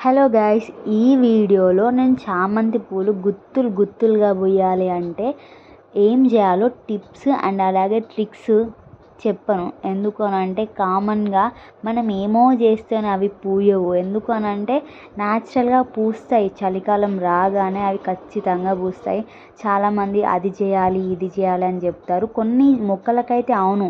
Hello guys ఈ వీడియోలో నేను చామంతి పూలు గుత్తులు గుత్తులుగా పూయాలి అంటే ఏం చేయాలో టిప్స్ అండ్ అలాగే ట్రిక్స్ చెప్పను. ఎందుకు అని అంటే కామన్గా మనం ఏమో చేస్తేనే అవి పూయవు. ఎందుకు అని అంటే న్యాచురల్గా పూస్తాయి. చలికాలం రాగానే అవి ఖచ్చితంగా పూస్తాయి. చాలామంది అది చేయాలి ఇది చేయాలి అని చెప్తారు. కొన్ని మొక్కలకైతే అవును.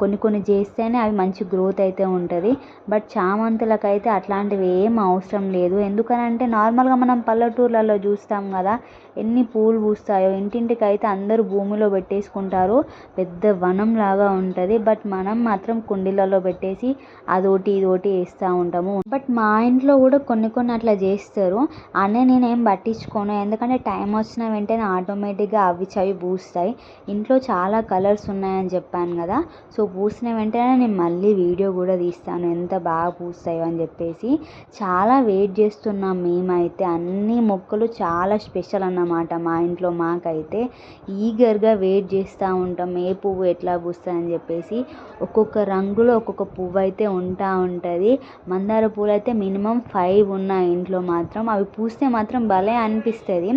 కొన్ని కొన్ని చేస్తేనే అవి మంచి గ్రోత్ అయితే ఉంటుంది. బట్ చామంతులకైతే అట్లాంటివి ఏం అవసరం లేదు. ఎందుకనంటే నార్మల్గా మనం పల్లెటూర్లలో చూస్తాం కదా ఎన్ని పూలు పూస్తాయో ఇంటింటికి అయితే అందరూ భూమిలో పెట్టేసుకుంటారు. పెద్ద వనం లాగా ఉంటుంది. బట్ మనం మాత్రం కుండీలలో పెట్టేసి అదోటి ఇదోటి వేస్తూ ఉంటాము. బట్ మా ఇంట్లో కూడా కొన్ని కొన్ని అట్లా చేస్తారు. అనే నేను ఏం పట్టించుకోను. ఎందుకంటే టైం వచ్చిన వెంటనే ఆటోమేటిక్గా అవి చవి పూస్తాయి. ఇంట్లో చాలా కలర్స్ ఉన్నాయని చెప్పాను కదా. సో పూసిన వెంటనే నేను మళ్ళీ వీడియో కూడా తీస్తాను. ఎంత బాగా పూస్తాయో అని చెప్పేసి. చాలా వెయిట్ చేస్తున్నాం మేమైతే. అన్ని మొక్కలు చాలా స్పెషల్ అన్నమాట మా ఇంట్లో మాకైతే. ఈగర్గా వెయిట్ చేస్తూ ఉంటాం. ఏ పువ్వు ఎట్లా పూస్తుందని చెప్పేసి ఒక్కొక్క రంగులో ఒక్కొక్క పువ్వు అయితే ఉంటా ఉంటుంది. మందార పూలు అయితే మినిమం ఫైవ్ ఉన్నాయి ఇంట్లో మాత్రం. అవి పూస్తే మాత్రం భలే అనిపిస్తుంది.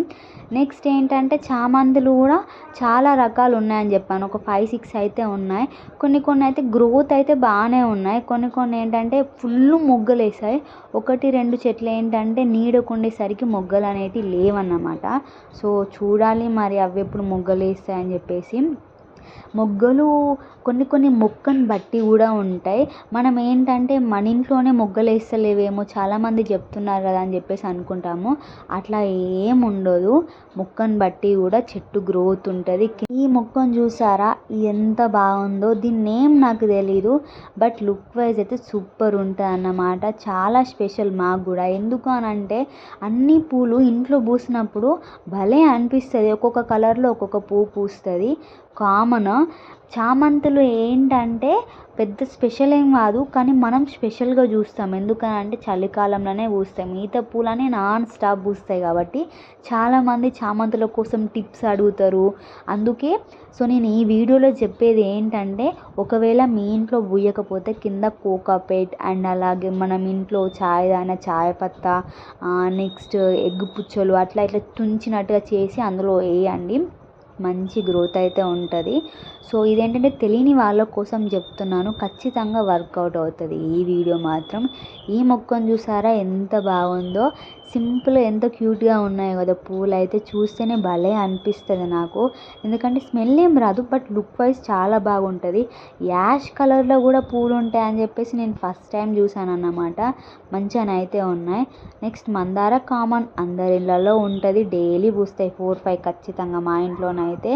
నెక్స్ట్ ఏంటంటే చామంతులు కూడా చాలా రకాలు ఉన్నాయని చెప్పాను. ఒక ఫైవ్ సిక్స్ అయితే ఉన్నాయి. కొన్ని కొన్ని అయితే గ్రోత్ అయితే బాగానే ఉన్నాయి. కొన్ని కొన్ని ఏంటంటే ఫుల్ మొగ్గలు వేసాయి ఒకటి రెండు చెట్లు ఏంటంటే నీడకు ఉండేసరికి మొగ్గలు అనేటివి లేవన్నమాట. సో చూడాలి మరి అవి ఎప్పుడు మొగ్గలు వేస్తాయని చెప్పేసి. మొగ్గలు కొన్ని కొన్ని మొక్కను బట్టి కూడా ఉంటాయి. మనం ఏంటంటే మన ఇంట్లోనే మొగ్గలు వేస్తలేవేమో చాలామంది చెప్తున్నారు కదా అని చెప్పేసి అనుకుంటాము. అట్లా ఏం ఉండదు. మొక్కను బట్టి కూడా చెట్టు గ్రోత్ ఉంటుంది. ఈ మొక్కను చూసారా? ఎంత బాగుందో. దీని నేమ్ నాకు తెలీదు. బట్ లుక్ వైజ్ అయితే సూపర్ ఉంటుంది అన్నమాట. చాలా స్పెషల్ మాకు కూడా. ఎందుకు అని అంటే అన్ని పూలు ఇంట్లో పూసినప్పుడు భలే అనిపిస్తుంది. ఒక్కొక్క కలర్లో ఒక్కొక్క పువ్వు పూస్తుంది. కామన్ చామంతులు ఏంటంటే పెద్ద స్పెషల్ ఏం కాదు కానీ మనం స్పెషల్గా చూస్తాం. ఎందుకంటే చలికాలంలోనే పూస్తాయి. మిగతా పూలనే నాన్ స్టాప్ పూస్తాయి కాబట్టి చాలామంది చామంతుల కోసం టిప్స్ అడుగుతారు. అందుకే సో నేను ఈ వీడియోలో చెప్పేది ఏంటంటే ఒకవేళ మీ ఇంట్లో పూయకపోతే కింద కోకాపేట్ అండ్ అలాగే మనం ఇంట్లో చాయ్ తాగిన చాయ్ పత్తా నెక్స్ట్ ఎగ్ పుచ్చలు అట్లా ఇట్లా తుంచినట్టుగా చేసి అందులో వేయండి. మంచి గ్రోత్ అయితే ఉంటుంది. సో ఇదేంటంటే తెలియని వాళ్ళ కోసం చెప్తున్నాను. ఖచ్చితంగా వర్కౌట్ అవుతుంది ఈ వీడియో మాత్రం. ఈ మొక్కను చూసారా ఎంత బాగుందో. సింపుల్ ఎంత క్యూట్గా ఉన్నాయో కదా పూలు అయితే చూస్తేనే భలే అనిపిస్తుంది నాకు. ఎందుకంటే స్మెల్ ఏం రాదు బట్ లుక్ వైజ్ చాలా బాగుంటుంది. యాష్ కలర్లో కూడా పూలు ఉంటాయని చెప్పేసి నేను ఫస్ట్ టైం చూసాను అన్నమాట. మంచిగా అయితే ఉన్నాయి. నెక్స్ట్ మందార కామన్ అందరి ఉంటుంది. డైలీ పూస్తాయి ఫోర్ ఫైవ్ ఖచ్చితంగా మా ఇంట్లోనైతే. అయితే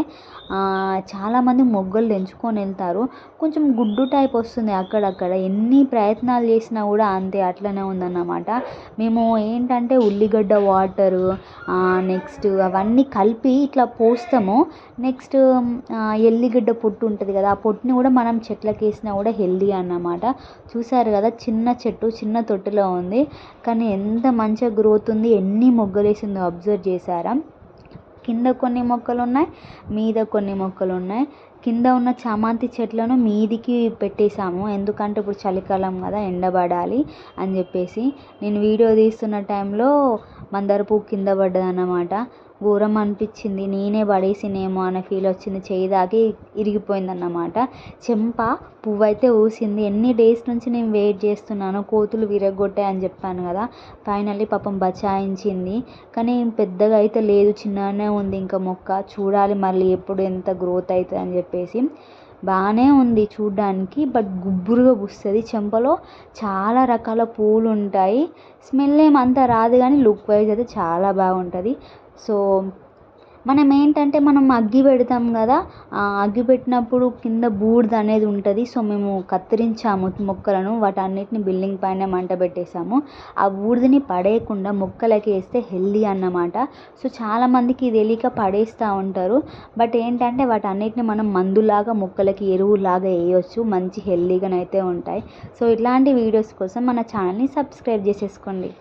చాలామంది మొగ్గలు తెంచుకొని వెళ్తారు. కొంచెం గుడ్డు టైప్ వస్తుంది అక్కడక్కడ. ఎన్ని ప్రయత్నాలు చేసినా కూడా అంతే అట్లనే ఉందన్నమాట. మేము ఏంటంటే ఉల్లిగడ్డ వాటరు నెక్స్ట్ అవన్నీ కలిపి ఇట్లా పోస్తాము. నెక్స్ట్ ఎల్లిగడ్డ పొట్టు ఉంటుంది కదా ఆ పొట్టుని కూడా మనం చెట్లకి వేసినా కూడా హెల్దీ అన్నమాట. చూసారు కదా చిన్న చెట్టు చిన్న తొట్టిలో ఉంది. కానీ ఎంత మంచిగా గ్రోత్ ఉంది ఎన్ని మొగ్గలేసిందో అబ్జర్వ్ చేశారా? కింద కొన్ని మొక్కలు ఉన్నాయి మీద కొన్ని మొక్కలు ఉన్నాయి కింద ఉన్న చామంతి చెట్లను మీదికి పెట్టేసాము ఎందుకంటే ఇప్పుడు చలికాలం కదా ఎండబడాలి అని చెప్పేసి. నేను వీడియో తీస్తున్న టైంలో మందార పువ్వు కింద పడ్డదన్నమాట. ఘోరం అనిపించింది. నేనే పడేసినేమో అనే ఫీల్ వచ్చింది. చేయి తాకి ఇరిగిపోయిందన్నమాట. చెంప పువ్వు అయితే ఊసింది. ఎన్ని డేస్ నుంచి నేను వెయిట్ చేస్తున్నాను కోతులు విరగొట్టాయి అని చెప్పాను కదా. ఫైనల్లీ పాపం బచాయించింది. కానీ పెద్దగా అయితే లేదు. చిన్నగానే ఉంది ఇంకా మొక్క. చూడాలి మళ్ళీ ఎప్పుడు ఎంత గ్రోత్ అవుతుంది అని చెప్పేసి. బాగానే ఉంది చూడ్డానికి. బట్ గుబురుగా పూస్తుంది. చెంపలో చాలా రకాల పూలు ఉంటాయి. స్మెల్ ఏమంతా రాదు కానీ లుక్ వైజ్ అయితే చాలా బాగుంటుంది. సో మనం ఏంటంటే మనం అగ్గి పెడతాం కదా ఆ అగ్గి పెట్టినప్పుడు కింద బూడిద అనేది ఉంటుంది. సో మేము కత్తిరించాము మొక్కలను వాటన్నిటిని బిల్డింగ్ పైన మంట పెట్టేసాము ఆ బూడిదని పడేయకుండా మొక్కలకి వేస్తే హెల్దీ అన్నమాట. సో చాలామందికి తెలియక పడేస్తూ ఉంటారు. బట్ ఏంటంటే వాటన్నిటిని మనం మందులాగా మొక్కలకి ఎరువులాగా వేయవచ్చు మంచి హెల్దీగానైతే ఉంటాయి. సో ఇట్లాంటి వీడియోస్ కోసం మన ఛానల్ని సబ్స్క్రైబ్ చేసేసుకోండి.